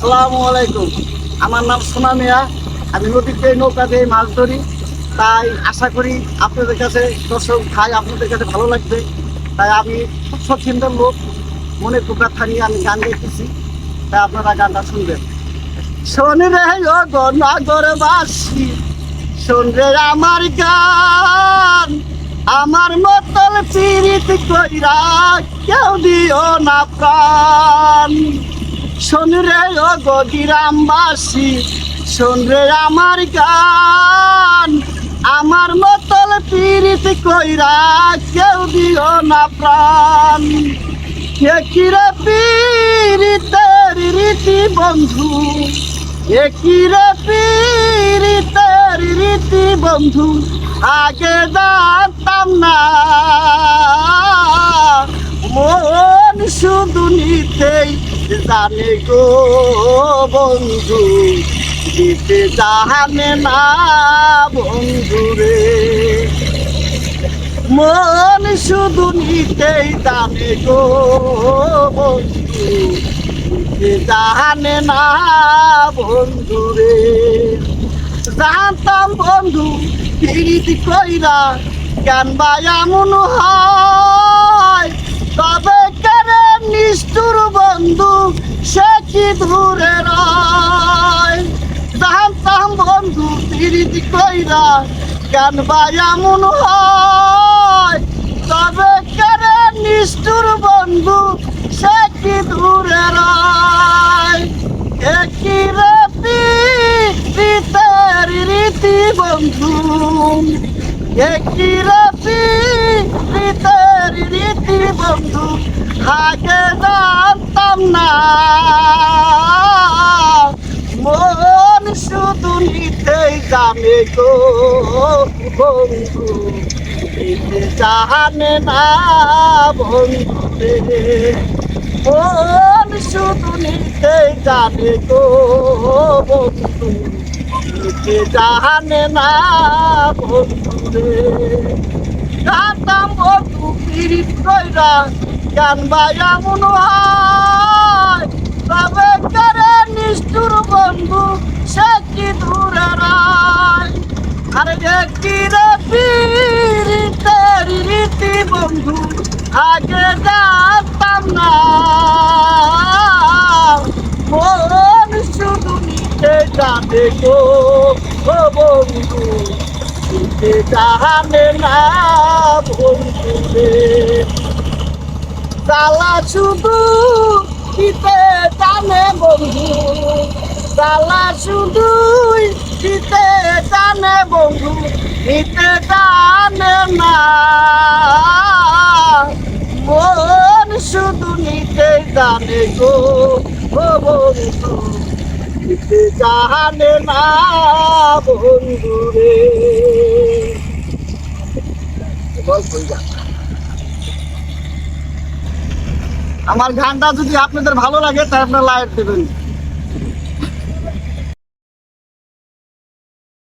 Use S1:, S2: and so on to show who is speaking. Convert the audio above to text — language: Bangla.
S1: আসসালামু আলাইকুম। আমার নাম সোনা মিয়া। আমি নদীতে নৌকা দিয়ে মাছ ধরি। তাই আশা করি আপনাদের কাছে, দর্শক খাই আপনাদের কাছে ভালো লাগবে। তাই আমি খুব সচিন্তার লোক। মনে টুকরা থানিয়ে আমি গান গাইতেছি। তাই আপনারা গানটা শুনবেন। শোন রে গণগরবাসী শোন রে আমার গান। আমার মতল পিরিত কইরা কেউ দিও না প্রাণ। শোন রে ও গদিরামবাসী, শোন রে আমার গান। আমার মতল পিরিত কইরা কেউ দিও না প্রাণ। কে কিরে পিরিতের রীতি বন্ধু এ কিরে পিরিতের রীতি বন্ধু আগে জানতাম না মন শুধু নিতেই জানে গো বন্ধু, দিতে জানে না বন্ধু রে। মন শুধু নিতেই জানে গো বন্ধু জানে না বন্ধু রে। জানতাম বন্ধু পিরিতি কইরা গান বা মন হয়, তবে কেন কি দূরে রয় জানতাম বন্ধু পিরিতি কইরা গান বায়া মন হয়। তবে কেন নিষ্ঠুর বন্ধু, সে কি দূরে রয় একই রাতি রীতের রীতি বন্ধু? একই রাতি রীতের রীতি বন্ধু? আগে জানতাম না। মন শুধু নিতেই জানে গো বন্ধু, নিতে জানে না বন্ধু মন শুধু নিতে জানে গো বন্ধু, নিতে জানে না বন্ধু রে গান বায়া মন হয় তবে করে নিষ্ঠুর বন্ধু, সে কি দূরে রায়? আরে দেখি রে রীতি বন্ধু, আগে জানতাম না। মন শুধু নিতে জানে গো, ও বন্ধু, নিতে জানে না বন্ধু তালা শুধু দিতে জানে বন্ধু তালা শুধু দিতে জানে বন্ধু, নিতে জানে না। মন শুধু নিতে জানে গো বন্ধু, নিতে জানে না বন্ধু রে। আমার গানটা যদি আপনাদের ভালো লাগে, তাহলে আপনারা লাইক দেবেন।